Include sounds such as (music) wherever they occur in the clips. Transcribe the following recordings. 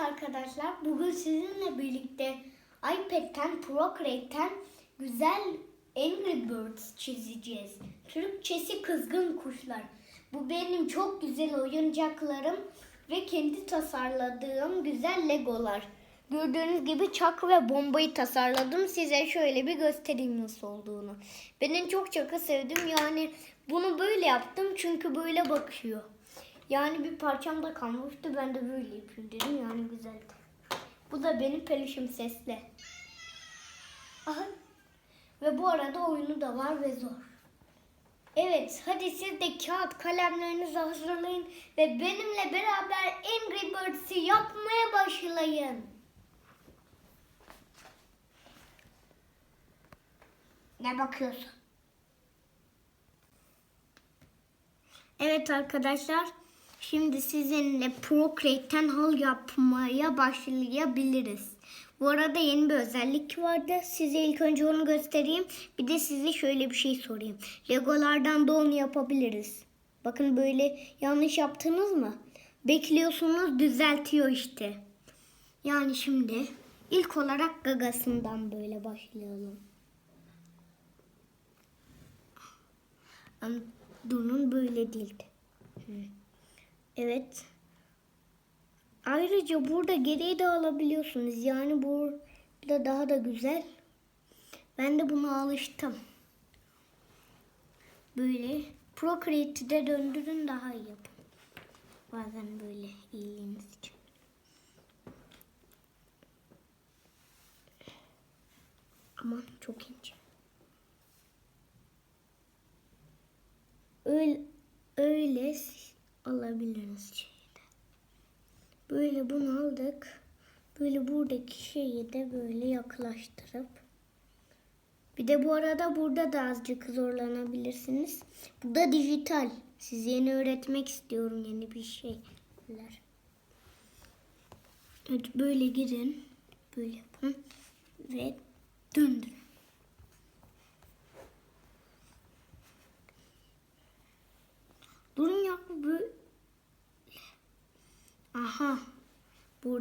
Arkadaşlar bugün sizinle birlikte iPad'ten Procreate'ten güzel Angry Birds çizeceğiz. Türkçesi kızgın kuşlar. Bu benim çok güzel oyuncaklarım ve kendi tasarladığım güzel legolar. Gördüğünüz gibi çak ve bombayı tasarladım. Size şöyle bir göstereyim nasıl olduğunu. Benim çok çakı sevdim. Yani bunu böyle yaptım çünkü böyle bakıyor. Yani bir parçam da kalmıştı. Ben de böyle yapayım dedim. Yani güzeldi. Bu da benim peluşum sesli. Aha. Ve bu arada oyunu da var ve zor. Evet, hadi siz de kağıt kalemlerinizi hazırlayın ve benimle beraber Angry Birds'i yapmaya başlayın. Ne bakıyorsun? Evet arkadaşlar, şimdi sizinle Procreate'ten hal yapmaya başlayabiliriz. Bu arada yeni bir özellik vardı. Size ilk önce onu göstereyim. Bir de size şöyle bir şey sorayım. Legolardan da yapabiliriz. Bakın böyle yanlış yaptınız mı? Bekliyorsunuz düzeltiyor işte. Yani şimdi ilk olarak gagasından böyle başlayalım. Durun böyle değildi. Hı. Evet. Ayrıca burada geriye de alabiliyorsunuz. Yani burada daha da güzel. Ben de buna alıştım. Böyle Procreate'i de döndürün daha iyi. Bazen böyle iyiliğiniz için. Aman çok ince. Öyle, öyle alabiliriz şeyi de. Böyle bunu aldık. Böyle buradaki şeyi de böyle yaklaştırıp bir de bu arada burada da azıcık zorlanabilirsiniz. Bu da dijital. Size yeni öğretmek istiyorum yeni bir şeyler. Evet böyle girin. Böyle yapın. Ve döndürün. Durun ya bu böyle. Aha.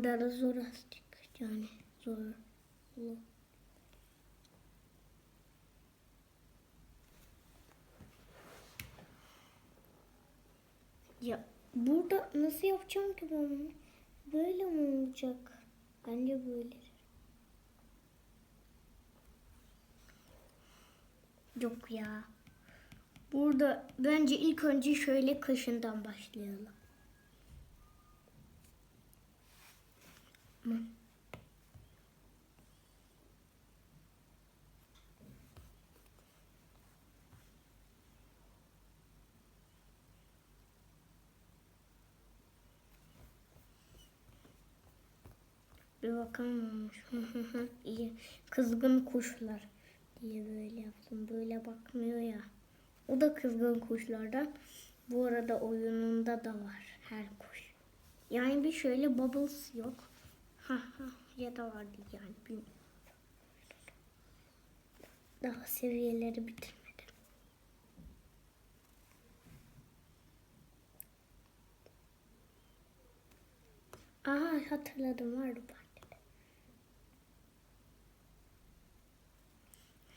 Burada da zor azıcık. Yani zor. Ya burada nasıl yapacağım ki ben? Böyle mi olacak? Bence böyle. Yok ya. Burada bence ilk önce şöyle kaşından başlayalım. Tamam. Bir bakalım olmuş. (laughs) İyi. Kızgın kuşlar diye böyle yaptım. Böyle bakmıyor ya. O da kızgın kuşlardan. Bu arada oyununda da var her kuş. Yani bir şöyle bubbles yok. Ya da vardı yani bilmiyorum. Daha seviyeleri bitirmedim. Aha hatırladım vardı bende de.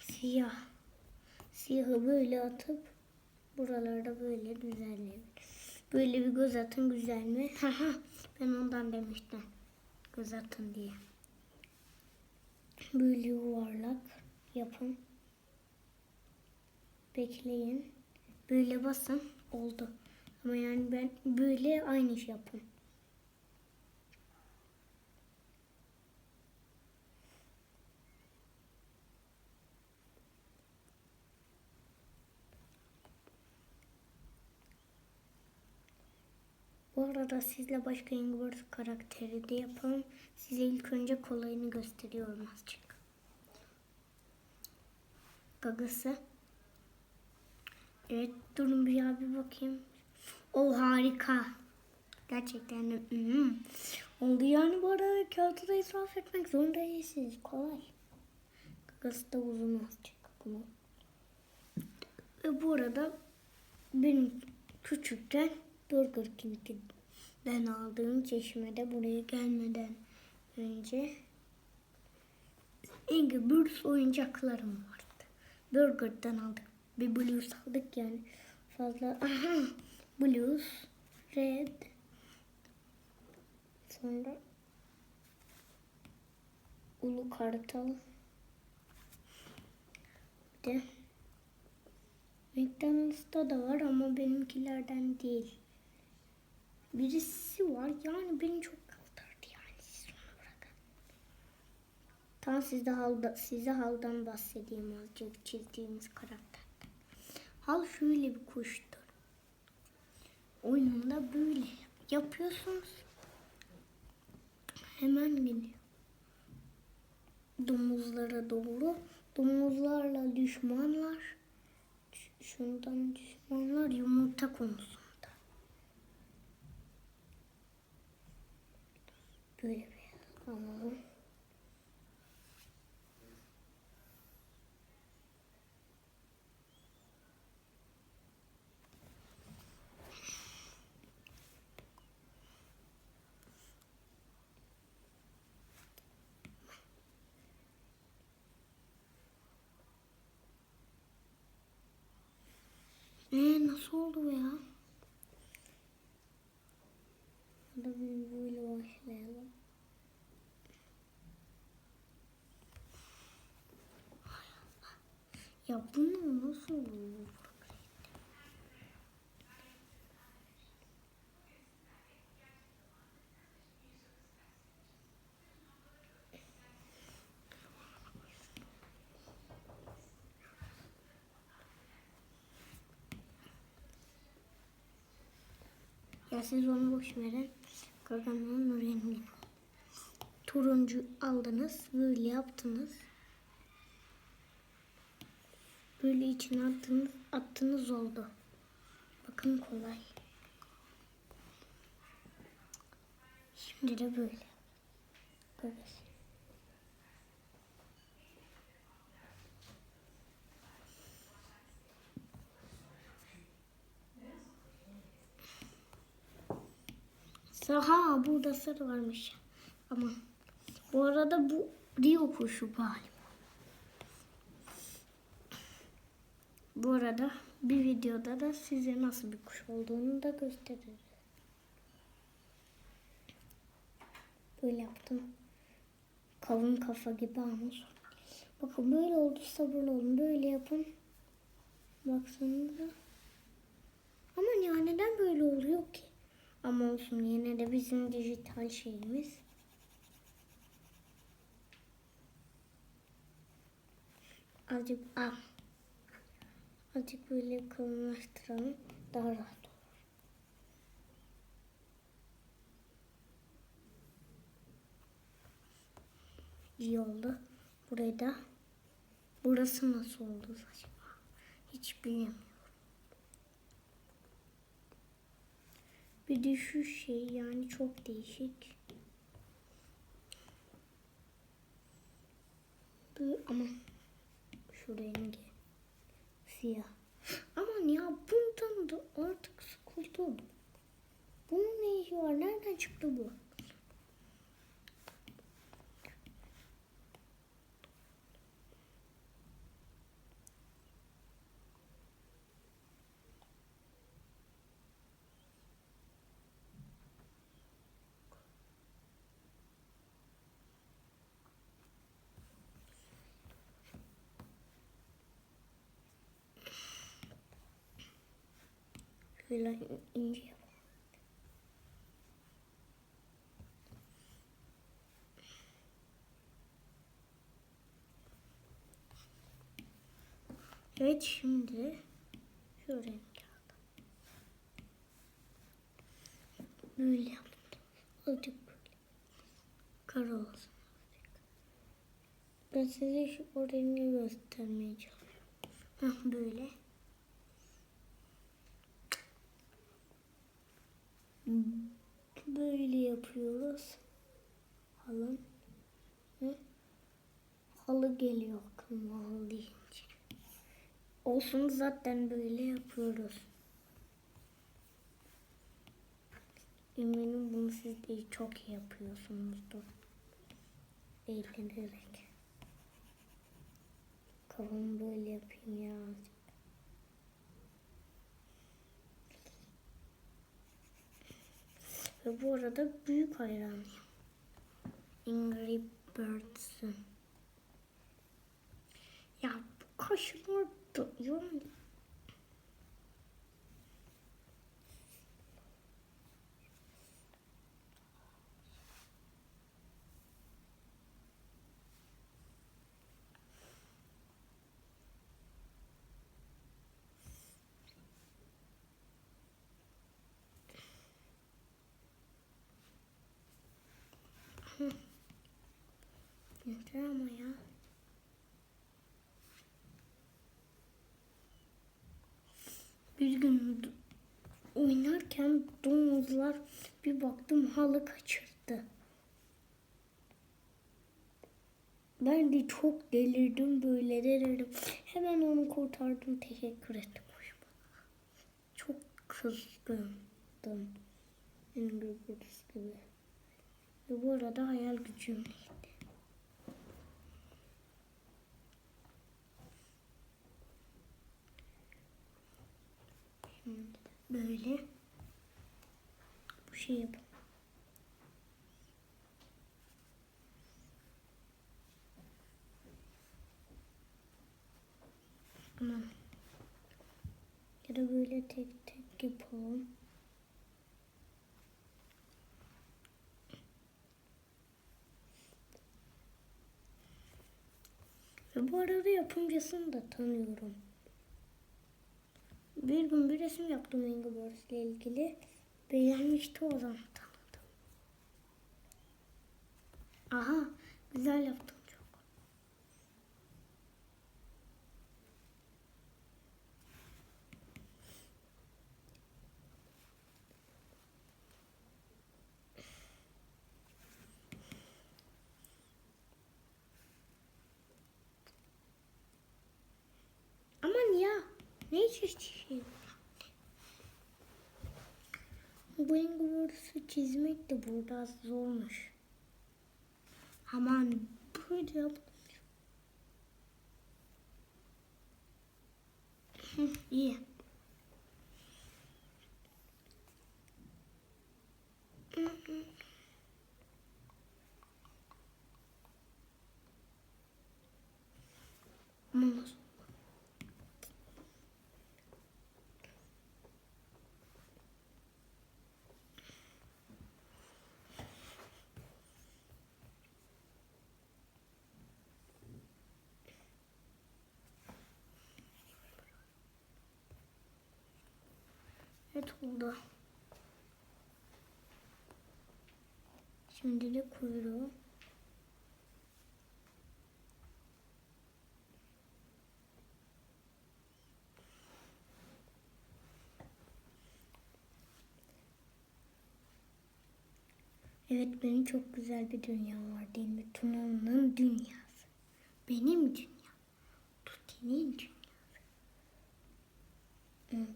Siyah. Siyahı böyle atıp buralarda böyle düzenleyelim. Böyle bir göz atın güzel mi? Haha ben ondan demiştim. Göz atın diye. Böyle yuvarlak yapın. Bekleyin. Böyle basın. Oldu. Ama yani ben böyle aynı iş yapın. Arada sizle başka Birds karakteri de yapalım. Size ilk önce kolayını gösteriyorum azıcık. Gagası. Evet durun bir ya bir bakayım. O harika. Gerçekten de hmm. oldu yani bu arada kağıtı da israf etmek zorunda değilsiniz. Kolay. Gagası da uzun azıcık. Bunu. Ve bu arada benim küçükten Burger King'in Ben aldığım çeşmede buraya gelmeden önce Angry Birds oyuncaklarım vardı. Burger'dan aldık. Bir Blues aldık yani. Fazla. Aha. Blues. Red. Sonra Ulu Kartal. Bir de McDonald's'ta da var ama benimkilerden değil. Birisi var yani beni çok kaldırdı yani siz onu bırakın. Tamam size, halda, size haldan bahsedeyim azıcık çizdiğimiz karakterden. Hal şöyle bir kuştur. Oyunda böyle yapıyorsunuz. Hemen geliyor. Domuzlara doğru. Domuzlarla düşmanlar. Şundan düşmanlar yumurta konusunda. Böyle bir alalım. Ee, nasıl oldu bu ya? Hadi bir böyle başlayalım. Ya bunu nasıl olur? Siz onu boş verin. Gaganın rengi. Turuncu aldınız. Böyle yaptınız. Böyle içine attınız, attınız oldu. Bakın kolay. Şimdi de böyle. Böyle. Ha burada sır varmış. Ama bu arada bu Rio kuşu galiba. Bu arada bir videoda da size nasıl bir kuş olduğunu da gösteririz. Böyle yaptım. Kavun kafa gibi ama. Bakın böyle oldu sabırlı olun. Böyle yapın. Baksanıza. Ama ya neden böyle oluyor ki? Ama olsun yine de bizim dijital şeyimiz. Azıcık ah. Azıcık böyle kalınlaştıralım. Daha rahat olur. İyi oldu. Burayı da burası nasıl oldu acaba? Hiç bilmiyorum. Bir şu şey yani çok değişik. Bu ama şu rengi siyah. Aman ya bundan da artık sıkıldım. Bunun ne işi var? Nereden çıktı bu? Şöyle ince yapalım. Evet şimdi şu renk. Böyle yaptım. Azıcık böyle. Kara olsun. Ben size şu o rengi göstermeye çalışıyorum. Böyle. Böyle yapıyoruz. Halın. Hı? Halı geliyor aklıma halı deyince. Olsun zaten böyle yapıyoruz. Eminim bunu siz de çok yapıyorsunuzdur. Eğlenerek. Kafamı böyle yapayım ya. Ve bu arada büyük hayranıyım. Angry Birds'ın. Ya bu kaşlar da Yeter ama ya. Bir gün oynarken domuzlar bir baktım halı kaçırdı. Ben de çok delirdim böyle delirdim. Hemen onu kurtardım. Teşekkür ettim. Çok kızgındım. Angry Birds gibi. Ve bu arada hayal gücüm? Şimdi böyle bu şey yapalım. Tamam. Ya da böyle tek tek yapalım. Ve bu arada yapımcısını da tanıyorum. Bir gün bir resim yaptım Angry Birds ile ilgili. Beğenmişti o zaman tanıdım. Aha güzel yaptım çok. Aman ya ne çeşit Bu Birds'ı çizmek de burada zormuş. Aman böyle yap. İyi. Hı hı. Aman nasıl? Evet oldu. Şimdi de kuyruğu. Evet benim çok güzel bir dünya var değil mi? Tuna'nın dünyası. Benim dünya. Tuti'nin dünyası. Hı,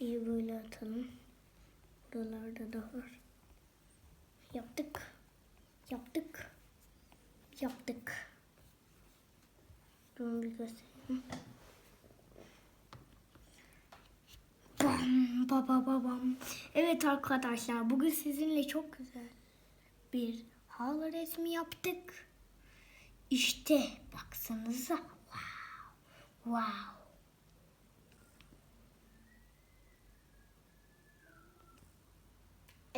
İyi böyle atalım. Buralarda da var. Yaptık. Yaptık. Yaptık. Durun bir göstereyim. Bam baba babam. Evet arkadaşlar bugün sizinle çok güzel bir halı resmi yaptık. İşte baksanıza. Wow. Wow.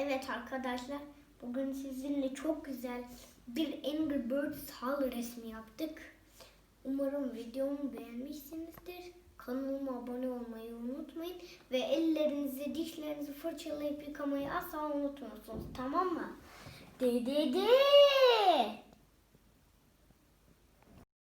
Evet arkadaşlar, bugün sizinle çok güzel bir Angry Birds halı resmi yaptık. Umarım videomu beğenmişsinizdir. Kanalıma abone olmayı unutmayın. Ve ellerinizi, dişlerinizi fırçalayıp yıkamayı asla unutmuyorsunuz. Tamam mı? De de de.